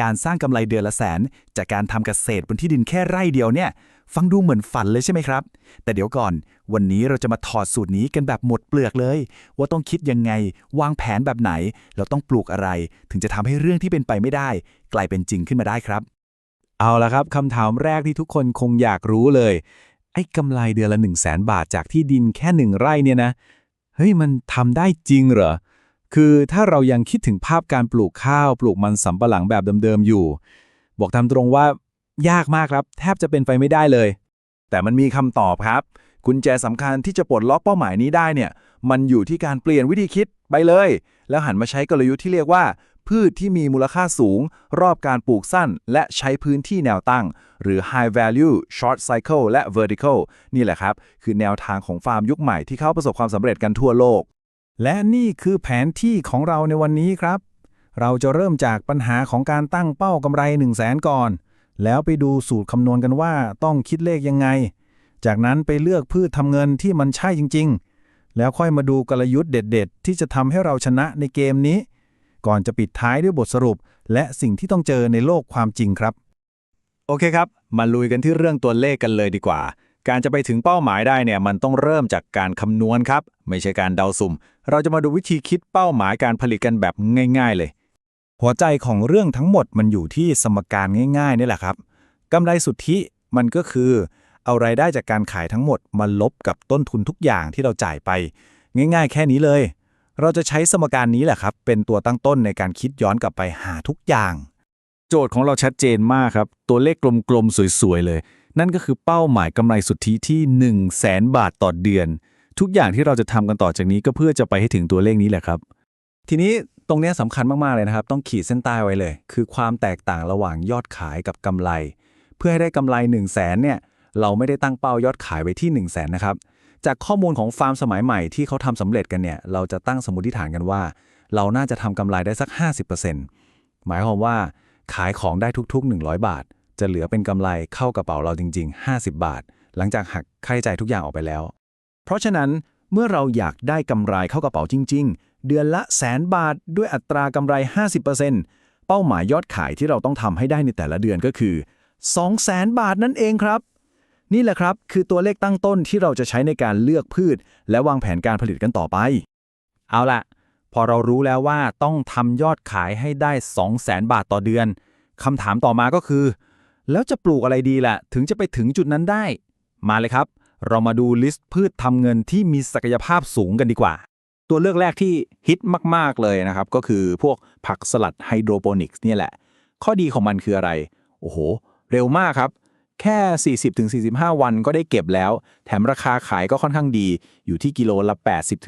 การสร้างกำไรเดือนละแสน จากการทำเกษตรบนที่ดินแค่ไร่เดียวเนี่ย ฟังดูเหมือนฝันเลยใช่ไหมครับ แต่เดี๋ยวก่อน วันนี้เราจะมาถอดสูตรนี้กันแบบหมดเปลือกเลย ว่าต้องคิดยังไง วางแผนแบบไหน เราต้องปลูกอะไร ถึงจะทำให้เรื่องที่เป็นไปไม่ได้ กลายเป็นจริงขึ้นมาได้ครับ เอาละครับคำถามแรกที่ทุกคนคงอยากรู้เลย ไอ้กำไรเดือนละ 1 0 0 0 0แบาทจากที่ดินแค่หนึ่งไร่เนี่ยนะ เฮ้ยมันทำได้จริงเหรอ คือถ้าเรายังคิดถึงภาพการปลูกข้าว ปลูกมันสำปะหลังแบบเดิมๆอยู่ บอกตามตรงว่ายากมากครับ แทบจะเป็นไปไม่ได้เลย แต่มันมีคำตอบครับ กุญแจสำคัญที่จะปลดล็อกเป้าหมายนี้ได้เนี่ย มันอยู่ที่การเปลี่ยนวิธีคิดไปเลย แล้วหันมาใช้กลยุทธ์ที่เรียกว่า พืชที่มีมูลค่าสูง รอบการปลูกสั้น และใช้พื้นที่แนวตั้ง หรือ high value short cycle และ vertical นี่แหละครับ คือแนวทางของฟาร์มยุคใหม่ที่เข้าประสบความสำเร็จกันทั่วโลก และนี่คือแผนที่ของเราในวันนี้ครับ เราจะเริ่มจากปัญหาของการตั้งเป้ากำไร 1 0 0 0 0แสนก่อน แล้วไปดูสูตรคำนวณกันว่าต้องคิดเลขยังไง จากนั้นไปเลือกพืชทำเงินที่มันใช่จริง ๆ แล้วค่อยมาดูกลยุทธ์เด็ด ๆ ที่จะทำให้เราชนะในเกมนี้ ก่อนจะปิดท้ายด้วยบทสรุป และสิ่งที่ต้องเจอในโลกความจริงครับ โอเคครับ มาลุยกันที่เรื่องตัวเลขกันเลยดีกว่า การจะไปถึงเป้าหมายได้เนี่ยมันต้องเริ่มจากการคำนวณครับ ไม่ใช่การเดาสุ่ม เราจะมาดูวิธีคิดเป้าหมายการผลิตกันแบบง่าย ๆ เลย หัวใจของเรื่องทั้งหมดมันอยู่ที่สมการง่ายๆนี่แหละครับกำไรสุทธิมันก็คือ เอารายได้จากการขายทั้งหมดมาลบกับต้นทุนทุกอย่างที่เราจ่ายไป ง่าย ๆ แค่นี้เลย เราจะใช้สมการนี้แหละครับ เป็นตัวตั้งต้นในการคิดย้อนกลับไปหาทุกอย่าง โจทย์ของเราชัดเจนมากครับ ตัวเลขกลมๆสวยๆเลย นั่นก็คือเป้าหมายกำไรสุทธิที่ 1 0 0 0 0แสนบาทต่อเดือน ทุกอย่างที่เราจะทำกันต่อจากนี้ก็เพื่อจะไปให้ถึงตัวเลขนี้แหละครับ ทีนี้ตรงนี้สำคัญมาก ๆ เลยนะครับ ต้องขีดเส้นใต้ไว้เลย คือความแตกต่างระหว่างยอดขายกับกำไร เพื่อให้ได้กำไร 1 0 0 0 0แสนเนี่ยเราไม่ได้ตั้งเป้ายอดขายไว้ที่ 1 0 0 0 0แสนนะครับจากข้อมูลของฟาร์มสมัยใหม่ที่เขาทำสำเร็จกันเนี่ยเราจะตั้งสมมติฐานกันว่า เราน่าจะทำกำไรได้สัก 50%หมายความว่าขายของได้ทุก ๆ 100 บาท จะเหลือเป็นกำไรเข้ากระเป๋าเราจริง ๆ 50 บาท หลังจากหักค่าใช้จ่ายทุกอย่างออกไปแล้ว เพราะฉะนั้นเมื่อเราอยากได้กำไรเข้ากระเป๋าจริง ๆ เดือนละแสนบาทด้วยอัตรากำไร 50%เป้าหมายยอดขายที่เราต้องทำให้ได้ในแต่ละเดือนก็คือ2แสนบาทนั่นเองครับ นี่แหละครับคือตัวเลขตั้งต้นที่เราจะใช้ในการเลือกพืช และวางแผนการผลิตกันต่อไป เอาละพอเรารู้แล้วว่าต้องทำยอดขายให้ได้ 2 0 0แสนบาทต่อเดือนคำถามต่อมาก็คือ แล้วจะปลูกอะไรดีล่ะ ถึงจะไปถึงจุดนั้นได้ มาเลยครับ เรามาดูลิสต์พืชทำเงินที่มีศักยภาพสูงกันดีกว่า ตัวเลือกแรกที่ฮิตมาก ๆ เลยนะครับ ก็คือพวกผักสลัดไฮโดรโปนิกส์เนี่ยแหละ ข้อดีของมันคืออะไร โอ้โห เร็วมากครับ แค่ 40-45 วันก็ได้เก็บแล้ว แถมราคาขายก็ค่อนข้างดี อยู่ที่กิโลละ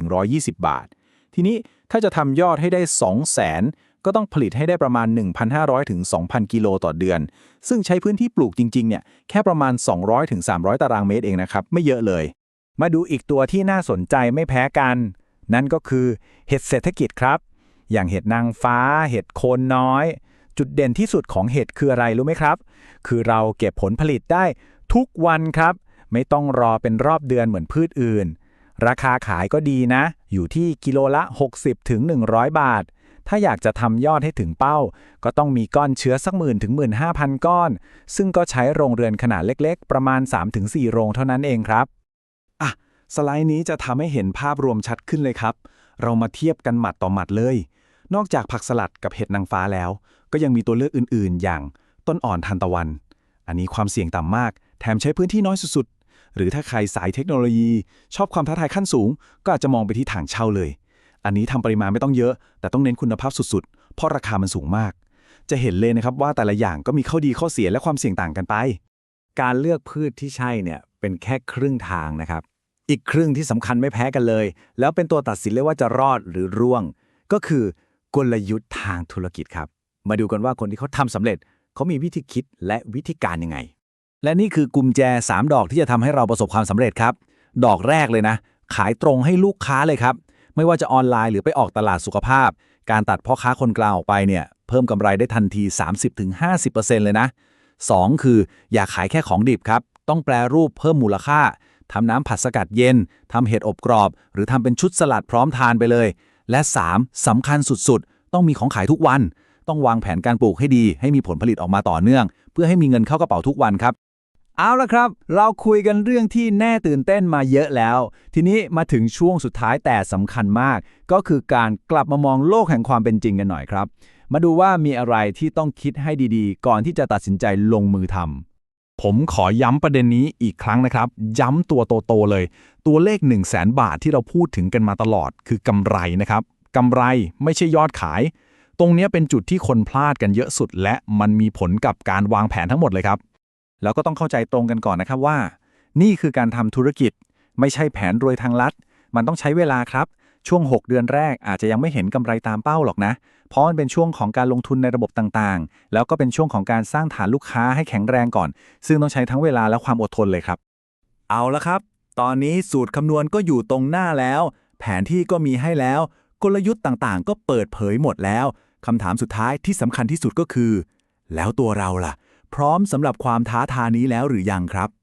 80-120 บาท ทีนี้ถ้าจะทำยอดให้ได้ 200,000 ก็ต้องผลิตให้ได้ประมาณ 1,500ถึง2,000 กิโลต่อเดือน ซึ่งใช้พื้นที่ปลูกจริงๆเนี่ยแค่ประมาณ 200ถึง300 ตารางเมตรเองนะครับ ไม่เยอะเลย มาดูอีกตัวที่น่าสนใจไม่แพ้กัน นั่นก็คือเห็ดเศรษฐกิจครับ อย่างเห็ดนางฟ้า เห็ดโคนน้อย จุดเด่นที่สุดของเห็ดคืออะไรรู้ไหมครับ คือเราเก็บผลผลิตได้ทุกวันครับ ไม่ต้องรอเป็นรอบเดือนเหมือนพืชอื่น ราคาขายก็ดีนะ อยู่ที่กิโลละ 60ถึง100 บาท ถ้าอยากจะทำยอดให้ถึงเป้า ก็ต้องมีก้อนเชื้อสักหมื่นถึงหมื่นห้าพันก้อน ซึ่งก็ใช้โรงเรือนขนาดเล็กๆ ประมาณ 3-4 โรงเท่านั้นเองครับ อะ สไลด์นี้จะทำให้เห็นภาพรวมชัดขึ้นเลยครับ เรามาเทียบกันหมัดต่อหมัดเลย นอกจากผักสลัดกับเห็ดนางฟ้าแล้ว ก็ยังมีตัวเลือกอื่น ๆ อย่างต้นอ่อนทานตะวัน อันนี้ความเสี่ยงต่ำมาก แถมใช้พื้นที่น้อยสุดๆหรือถ้าใครสายเทคโนโลยี ชอบความท้าทายขั้นสูง ก็อาจจะมองไปที่ถังเช่าเลย อันนี้ทำปริมาณไม่ต้องเยอะ แต่ต้องเน้นคุณภาพสุดๆ เพราะราคามันสูงมาก จะเห็นเลยนะครับว่าแต่ละอย่างก็มีข้อดีข้อเสียและความเสี่ยงต่างกันไป การเลือกพืชที่ใช่เนี่ยเป็นแค่ครึ่งทางนะครับ อีกครึ่งที่สำคัญไม่แพ้กันเลย แล้วเป็นตัวตัดสินเลยว่าจะรอดหรือร่วง ก็คือกลยุทธ์ทางธุรกิจครับ มาดูกันว่าคนที่เขาทำสำเร็จเขามีวิธีคิดและวิธีการยังไง และนี่คือกุญแจ 3 ดอกที่จะทำให้เราประสบความสำเร็จครับ ดอกแรกเลยนะ ขายตรงให้ลูกค้าเลยครับ ไม่ว่าจะออนไลน์หรือไปออกตลาดสุขภาพ การตัดพ่อค้าคนกลางออกไปเนี่ยเพิ่มกำไรได้ทันที 30-50%เลยนะ 2 คืออย่าขายแค่ของดิบครับ ต้องแปลรูปเพิ่มมูลค่าทำน้ำผัดสกัดเย็นทำเห็ดอบกรอบ หรือทำเป็นชุดสลัดพร้อมทานไปเลย และ 3สำคัญสุดๆ ต้องมีของขายทุกวัน ต้องวางแผนการปลูกให้ดี ให้มีผลผลิตออกมาต่อเนื่อง เพื่อให้มีเงินเข้ากระเป๋าทุกวันครับ เอาละครับ เราคุยกันเรื่องที่แน่ตื่นเต้นมาเยอะแล้ว ทีนี้มาถึงช่วงสุดท้ายแต่สำคัญมาก ก็คือการกลับมามองโลกแห่งความเป็นจริงกันหน่อยครับ มาดูว่ามีอะไรที่ต้องคิดให้ดีๆ ก่อนที่จะตัดสินใจลงมือทำผมขอย้ำประเด็นนี้อีกครั้งนะครับ ย้ำตัวโต ๆ เลย ตัวเลข 1 0 0 0 0แบาทที่เราพูดถึงกันมาตลอด คือกำไรนะครับกำไรไม่ใช่ยอดขาย ตรงนี้เป็นจุดที่คนพลาดกันเยอะสุด และมันมีผลกับการวางแผนทั้งหมดเลยครับ แล้วก็ต้องเข้าใจตรงกันก่อนนะครับว่า นี่คือการทำธุรกิจ ไม่ใช่แผนรวยทางลัด มันต้องใช้เวลาครับ ช่วง 6 เดือนแรกอาจจะยังไม่เห็นกำไรตามเป้าหรอกนะ เพราะมันเป็นช่วงของการลงทุนในระบบต่างๆ แล้วก็เป็นช่วงของการสร้างฐานลูกค้าให้แข็งแรงก่อน ซึ่งต้องใช้ทั้งเวลาและความอดทนเลยครับ เอาละครับ ตอนนี้สูตรคำนวณก็อยู่ตรงหน้าแล้ว แผนที่ก็มีให้แล้ว กลยุทธ์ต่างๆ ก็เปิดเผยหมดแล้วคำถามสุดท้ายที่สำคัญที่สุดก็คือ แล้วตัวเราล่ะ พร้อมสำหรับความท้าทายนี้แล้วหรือยังครับ